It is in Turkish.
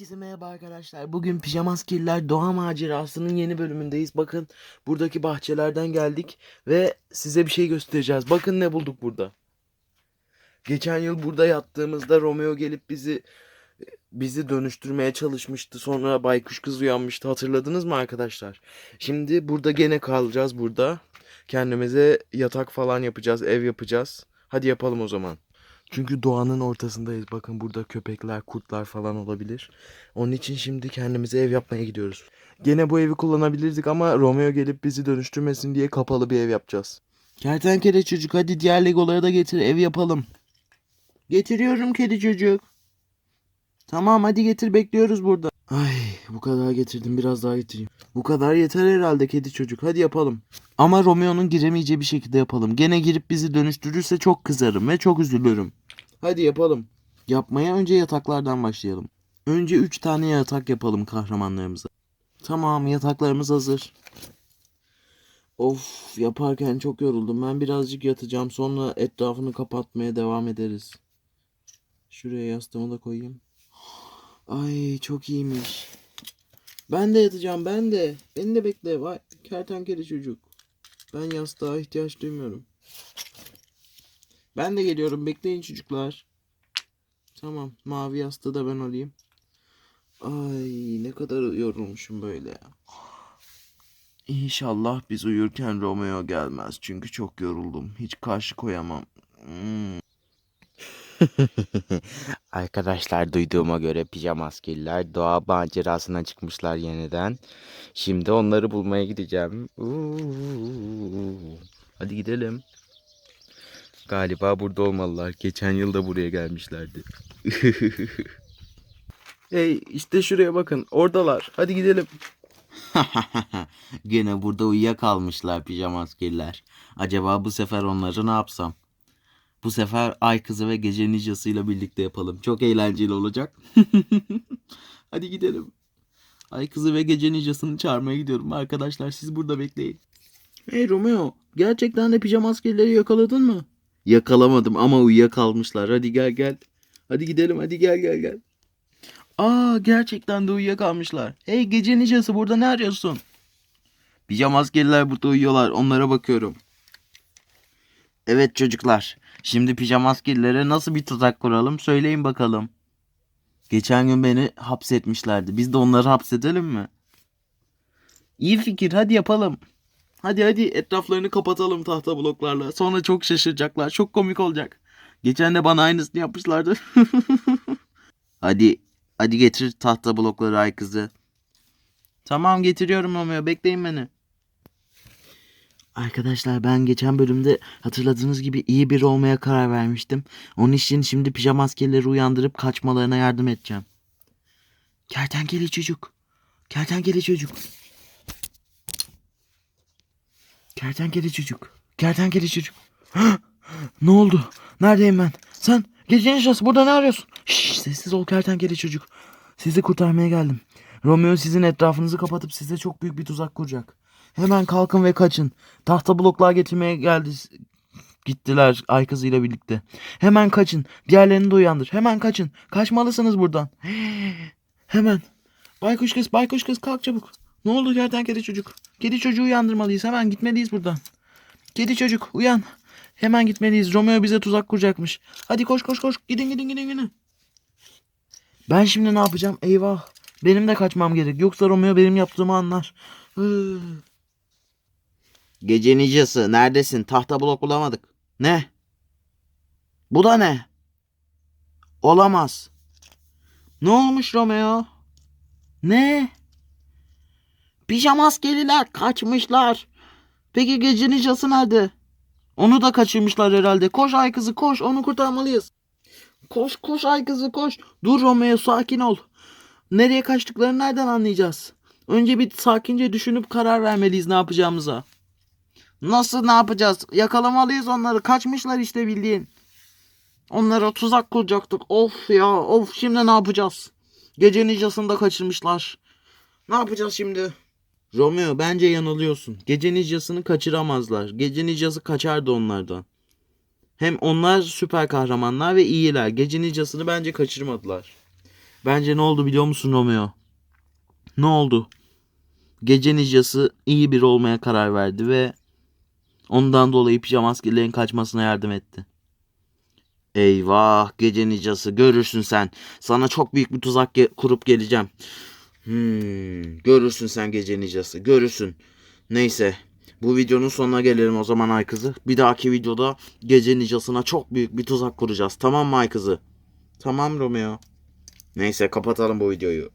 Herkese merhaba arkadaşlar. Bugün Pijamaskiller Doğa Macerası'nın yeni bölümündeyiz. Bakın buradaki bahçelerden geldik ve size bir şey göstereceğiz. Bakın ne bulduk burada. Geçen yıl burada yattığımızda Romeo gelip bizi bizi dönüştürmeye çalışmıştı. Sonra baykuş kız uyanmıştı. Hatırladınız mı arkadaşlar? Şimdi burada gene kalacağız burada. Kendimize yatak falan yapacağız, ev yapacağız. Hadi yapalım o zaman. Çünkü doğanın ortasındayız. Bakın burada köpekler, kurtlar falan olabilir. Onun için şimdi kendimize ev yapmaya gidiyoruz. Gene bu evi kullanabilirdik ama Romeo gelip bizi dönüştürmesin diye kapalı bir ev yapacağız. Kertenkele çocuk hadi diğer legoları da getir ev yapalım. Getiriyorum kedi çocuk. Tamam hadi getir bekliyoruz burada. Ay bu kadar getirdim biraz daha getireyim. Bu kadar yeter herhalde kedi çocuk hadi yapalım. Ama Romeo'nun giremeyeceği bir şekilde yapalım. Gene girip bizi dönüştürürse çok kızarım ve çok üzülürüm. Hadi yapalım. Yapmaya önce yataklardan başlayalım. Önce 3 tane yatak yapalım kahramanlarımıza. Tamam yataklarımız hazır. Of yaparken çok yoruldum. Ben birazcık yatacağım. Sonra etrafını kapatmaya devam ederiz. Şuraya yastığımı da koyayım. Ay çok iyiymiş. Ben de yatacağım ben de. Beni de bekle. Vay kertenkele çocuk. Ben yastığa ihtiyaç duymuyorum. Ben de geliyorum. Bekleyin çocuklar. Tamam. Mavi yastığı da ben alayım. Ay ne kadar yorulmuşum böyle ya. İnşallah biz uyurken Romeo gelmez. Çünkü çok yoruldum. Hiç karşı koyamam. Hmm. Arkadaşlar duyduğuma göre pijama askerler doğa macerasına çıkmışlar yeniden. Şimdi onları bulmaya gideceğim. Uuu. Hadi gidelim. Galiba burada olmalılar. Geçen yıl da buraya gelmişlerdi. Hey işte şuraya bakın. Oradalar. Hadi gidelim. Gene burada uyuyakalmışlar pijama askerler. Acaba bu sefer onları ne yapsam? Bu sefer Ay Kızı ve Gece Ninjası'yla birlikte yapalım. Çok eğlenceli olacak. Hadi gidelim. Ay Kızı ve Gece Ninjası'nı çağırmaya gidiyorum. Arkadaşlar siz burada bekleyin. Hey Romeo. Gerçekten de pijama askerleri yakaladın mı? Yakalamadım ama uyuyakalmışlar. Hadi gel gel. Hadi gidelim hadi gel gel gel. Aa gerçekten de uyuyakalmışlar. Hey gece nicası burada ne arıyorsun? Pijama askerler burada uyuyorlar. Onlara bakıyorum. Evet çocuklar. Şimdi pijama askerlere nasıl bir tuzak kuralım söyleyin bakalım. Geçen gün beni hapsetmişlerdi. Biz de onları hapsedelim mi? İyi fikir hadi yapalım. Hadi hadi etraflarını kapatalım tahta bloklarla. Sonra çok şaşıracaklar. Çok komik olacak. Geçen de bana aynısını yapmışlardı. Hadi hadi getir tahta blokları ay kızı. tamam getiriyorum Romeo. Bekleyin beni. Arkadaşlar ben geçen bölümde hatırladığınız gibi iyi biri olmaya karar vermiştim. Onun için şimdi pijama askerleri uyandırıp kaçmalarına yardım edeceğim. Kertenkele çocuk. Kertenkele çocuk. Kertenkele çocuk. Kertenkele çocuk. ne oldu? Neredeyim ben? Sen gece yaşası burada ne arıyorsun? Şşş sessiz ol kertenkele çocuk. Sizi kurtarmaya geldim. Romeo sizin etrafınızı kapatıp size çok büyük bir tuzak kuracak. Hemen kalkın ve kaçın. Tahta bloklar getirmeye geldi. Gittiler ay kızıyla birlikte. Hemen kaçın. Diğerlerini de uyandır. Hemen kaçın. Kaçmalısınız buradan. Hemen. Baykuş kız, baykuş kız kalk çabuk. Ne oldu kertenkele çocuk? Kedi çocuğu uyandırmalıyız. Hemen gitmeliyiz buradan. Kedi çocuk uyan. Hemen gitmeliyiz. Romeo bize tuzak kuracakmış. Hadi koş koş koş. Gidin gidin gidin gidin. Ben şimdi ne yapacağım? Eyvah. Benim de kaçmam gerek. Yoksa Romeo benim yaptığımı anlar. Hı. Gece nicası neredesin? Tahta blok bulamadık. Ne? Bu da ne? Olamaz. Ne olmuş Romeo? Ne? Pijama askeriler kaçmışlar. Peki gece nicası nerede? Onu da kaçırmışlar herhalde. Koş ay kızı koş. Onu kurtarmalıyız. Koş koş ay kızı koş. Dur Romeo sakin ol. Nereye kaçtıklarını nereden anlayacağız? Önce bir sakince düşünüp karar vermeliyiz ne yapacağımıza. Nasıl ne yapacağız? Yakalamalıyız onları. Kaçmışlar işte bildiğin. Onlara tuzak kuracaktık. Of ya of şimdi ne yapacağız? Gece nicasını da kaçırmışlar. Ne yapacağız şimdi? Romeo bence yanılıyorsun. Gece nicasını kaçıramazlar. Gece nicası kaçardı onlardan. Hem onlar süper kahramanlar ve iyiler. Gece nicasını bence kaçırmadılar. Bence ne oldu biliyor musun Romeo? Ne oldu? Gece ninjası iyi biri olmaya karar verdi ve ondan dolayı pijama askerlerin kaçmasına yardım etti. Eyvah gece ninjası görürsün sen. Sana çok büyük bir tuzak ge- kurup geleceğim. Hmm, görürsün sen gece ninjası görürsün. Neyse bu videonun sonuna gelelim o zaman ay kızı. Bir dahaki videoda gece ninjasına çok büyük bir tuzak kuracağız. Tamam mı ay? Tamam Romeo. Neyse kapatalım bu videoyu.